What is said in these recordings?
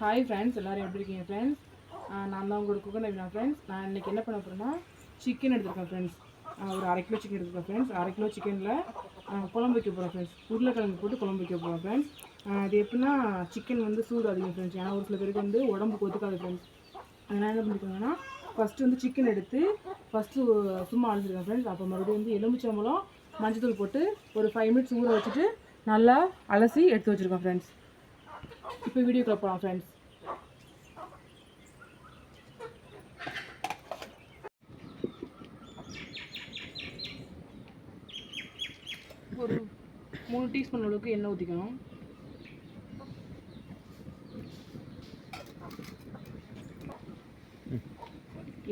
Hi friends எல்லாரும் எப்படி இருக்கீங்க ஃப்ரெண்ட்ஸ் நான் தான் உங்களுக்கு குக்கர் நவீனா ஃப்ரெண்ட்ஸ் நான் இன்னைக்கு என்ன பண்ண போகிறேன்னா சிக்கன் எடுத்துருக்கேன் ஃப்ரெண்ட்ஸ் ஒரு அரை கிலோ சிக்கன் எடுத்துருக்கேன் ஃப்ரெண்ட்ஸ் அரை கிலோ சிக்கனில் குழம்பு வைக்க போகிறோம் ஃப்ரெண்ட்ஸ் உருளைக்கிழங்கு போட்டு குழம்பு வைக்க போகிறோம் ஃப்ரெண்ட்ஸ் அது எப்படின்னா சிக்கன் வந்து சூடு அதிகம் ஃப்ரெண்ட்ஸ் ஏன்னா ஒரு சில பேருக்கு வந்து உடம்புக்கு ஒத்துக்காது ஃப்ரெண்ட்ஸ் அதனால் என்ன பண்ணிக்கோங்கன்னா ஃபஸ்ட்டு வந்து சிக்கன் எடுத்து ஃபஸ்ட்டு சும்மா அழைச்சிருக்கேன் ஃப்ரெண்ட்ஸ் அப்போ மறுபடியும் வந்து எலுமிச்சம்பழம் மஞ்சத்தூள் போட்டு ஒரு ஃபைவ் மினிட்ஸ் ஊற வச்சுட்டு நல்லா அலசி எடுத்து வச்சுருக்கோம் ஃப்ரெண்ட்ஸ் இப்போ வீடியோக்குள்ள போகலாம் ஃப்ரெண்ட்ஸ் ஒரு மூணு டீஸ்பூன் அளவுக்கு எண்ணெய் ஊற்றிக்கணும்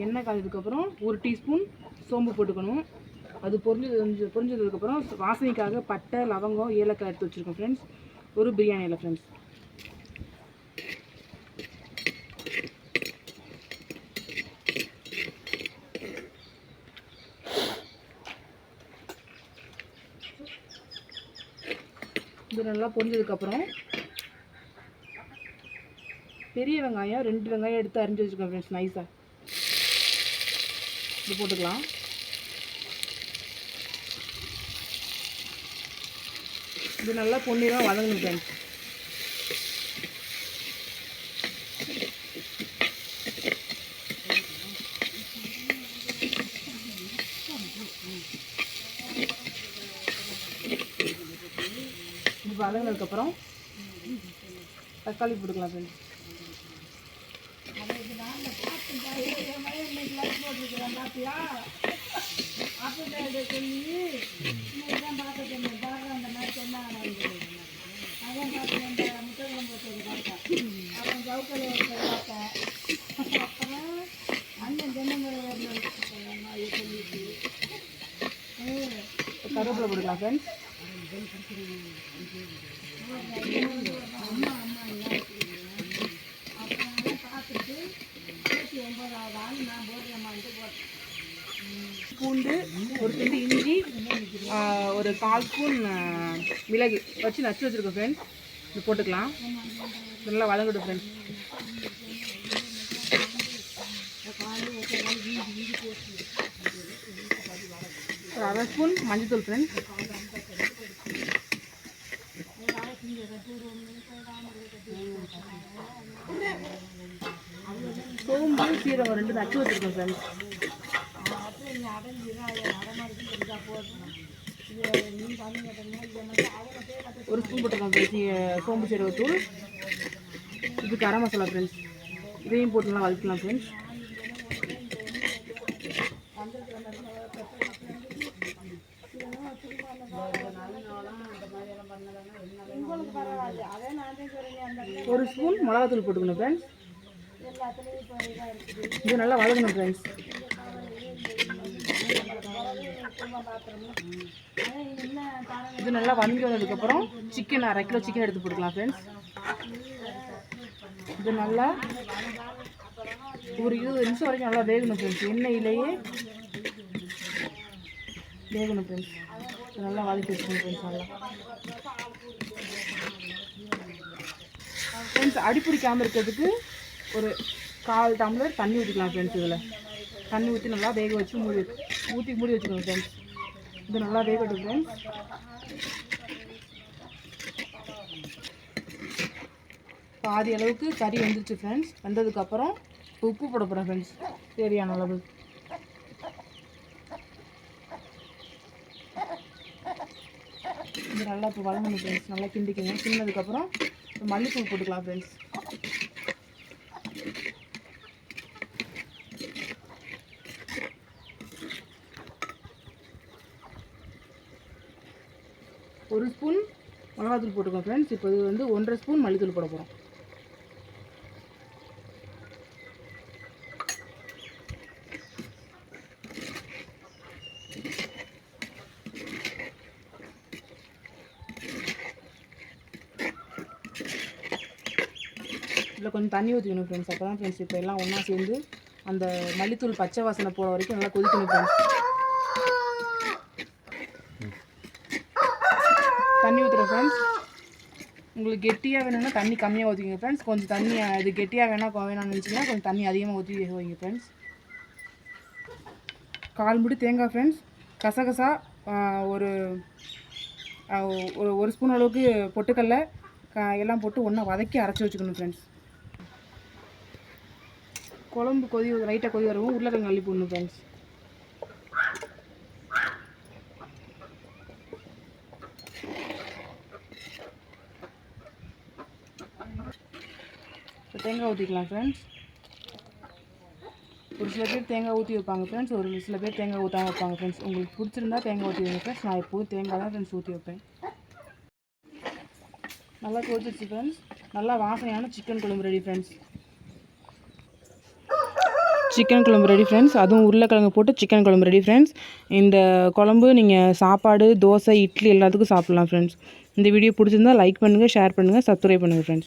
எண்ணெய் காய்ச்சதுக்கப்புறம் ஒரு டீஸ்பூன் சோம்பு போட்டுக்கணும். அது பொரிஞ்சது பொரிஞ்சதுக்கப்புறம் வாசனைக்காக பட்டை லவங்கம் ஏலக்காய் எடுத்து வச்சுருக்கோம் ஃப்ரெண்ட்ஸ் ஒரு பிரியாணியில் ஃப்ரெண்ட்ஸ் நல்லா பொரிஞ்சதுக்கப்புறம் பெரிய வெங்காயம் ரெண்டு வெங்காயம் எடுத்து அரிஞ்சு வச்சுக்கோங்க ஃப்ரெண்ட்ஸ் நைஸாக இது போட்டுக்கலாம். இது நல்லா பொன்னிறம் வதங்கணும் ஃப்ரெண்ட்ஸ் வதங்கினதுக்கப்புறம் தக்காளி போட்டுக்கலாம் ஃப்ரெண்ட்ஸ் கருவேப்பிலை போட்டுக்கலாம் ஃப்ரெண்ட்ஸ் பூண்டு ஒரு துண்டு இஞ்சி ஒரு கால் ஸ்பூன் மிளகு வச்சு நச்சு வச்சுருக்கோம் ஃப்ரெண்ட்ஸ் இது போட்டுக்கலாம். நல்லா வளர்ந்துடும் ஃப்ரெண்ட்ஸ் ஒரு அரை ஸ்பூன் மஞ்சத்தூள் ஃப்ரெண்ட்ஸ் கீரை ரெண்டு நச்சு வச்சுருக்கோம் ஃப்ரெண்ட்ஸ் ஒரு ஸ்பூன் போட்டுருக்கோம் ஃப்ரெண்ட்ஸ் சோம்பு தூள் இது கரம் மசாலா ஃப்ரெண்ட்ஸ் இதையும் போட்டு நல்லா ஃப்ரெண்ட்ஸ் ஒரு ஸ்பூன் மிளகாத்தூள் போட்டுக்கணும் ஃப்ரெண்ட்ஸ் இது நல்லா வளரணும் ஃப்ரெண்ட்ஸ் இது நல்லா வதங்கி வந்ததுக்கப்புறம் சிக்கன் அரை கிலோ சிக்கன் எடுத்து போட்டுக்கலாம் ஃப்ரெண்ட்ஸ் இது நல்லா ஒரு இருபது நிமிஷம் வரைக்கும் நல்லா வேகணும் ஃப்ரெண்ட்ஸ் எண்ணெயிலேயே வேகணும் ஃப்ரெண்ட்ஸ் நல்லா வதக்கி வச்சுக்கணும் ஃப்ரெண்ட்ஸ் நல்லா. ஃப்ரெண்ட்ஸ் அடிப்பிடிக்காமல் இருக்கிறதுக்கு ஒரு கால் டம்ளர் தண்ணி ஊற்றிக்கலாம் ஃப்ரெண்ட்ஸ் இதில். தண்ணி ஊற்றி நல்லா வேக வச்சு மூடி ஊற்றி மூடி வச்சுக்கணும் ஃப்ரெண்ட்ஸ் இது நல்லா வேகட்டும் ஃப்ரெண்ட்ஸ் பாதி அளவுக்கு கறி வந்துருச்சு ஃப்ரெண்ட்ஸ் வந்ததுக்கப்புறம் உப்பு போட போகிறேன் ஃப்ரெண்ட்ஸ் சரியான அளவு. இது நல்லா இப்போ வளங்கணும் ஃப்ரெண்ட்ஸ் நல்லா கிண்டிக்கணும். கிண்டினதுக்கப்புறம் மல்லிப்பூ போட்டுக்கலாம் ஃப்ரெண்ட்ஸ் ஒரு ஸ்பூன் மிளகாத்தூள் போட்டுக்கோங்க ஃப்ரெண்ட்ஸ் இப்போ இது வந்து ஒன்றரை ஸ்பூன் மல்லித்தூள் போட போகிறோம் இதில் கொஞ்சம் தண்ணி ஊற்றிக்கணும் ஃப்ரெண்ட்ஸ் அப்போ தான் ஃப்ரெண்ட்ஸ் இப்போ எல்லாம் ஒன்றா சேர்ந்து அந்த மல்லித்தூள் பச்சை வாசனை போகிற வரைக்கும் நல்லா கொதிக்கணும் ஃப்ரெண்ட்ஸ் தண்ணி ஊற்றுறேன் ஃப்ரெண்ட்ஸ் உங்களுக்கு கெட்டியாக வேணும்னா தண்ணி கம்மியாக ஊற்றிங்க ஃப்ரெண்ட்ஸ் கொஞ்சம் தண்ணி இது கெட்டியாக வேணாம் வேணாம்னு நினச்சிங்கன்னா கொஞ்சம் தண்ணி அதிகமாக ஊற்றி வைங்க ஃப்ரெண்ட்ஸ் கால் முடி தேங்காய் ஃப்ரெண்ட்ஸ் கசகசா ஒரு ஒரு ஒரு ஸ்பூன் அளவுக்கு பொட்டுக்கல்ல எல்லாம் போட்டு ஒன்றா வதக்கி அரைச்சி வச்சுக்கணும் ஃப்ரெண்ட்ஸ் குழம்பு கொதி லைட்டாக கொதி வரவும் உருளைக்கிழங்கு அள்ளி போடணும் ஃப்ரெண்ட்ஸ் இப்போ தேங்காய் ஊற்றிக்கலாம் ஃப்ரெண்ட்ஸ் ஒரு சில பேர் தேங்காய் ஊற்றி வைப்பாங்க ஃப்ரெண்ட்ஸ் ஒரு சில பேர் தேங்காய் ஊற்றாமல் வைப்பாங்க ஃப்ரெண்ட்ஸ் உங்களுக்கு பிடிச்சிருந்தா தேங்காய் ஊற்றி வைங்க ஃப்ரெண்ட்ஸ் நான் எப்போதும் தேங்காய் தான் ஃப்ரெண்ட்ஸ் ஊற்றி வைப்பேன். நல்லா கொதிச்சிருச்சு ஃப்ரெண்ட்ஸ் நல்லா வாசனையான சிக்கன் குழம்பு ரெடி ஃப்ரெண்ட்ஸ் சிக்கன் குழம்பு ரெடி ஃப்ரெண்ட்ஸ் அதுவும் உருளைக்கிழங்கு போட்டு சிக்கன் குழம்பு ரெடி ஃப்ரெண்ட்ஸ் இந்த குழம்பு நீங்கள் சாப்பாடு தோசை இட்லி எல்லாத்துக்கும் சாப்பிட்லாம் ஃப்ரெண்ட்ஸ் இந்த வீடியோ பிடிச்சிருந்தா லைக் பண்ணுங்கள் ஷேர் பண்ணுங்கள் சப்ஸ்கிரைப் பண்ணுங்கள் ஃப்ரெண்ட்ஸ்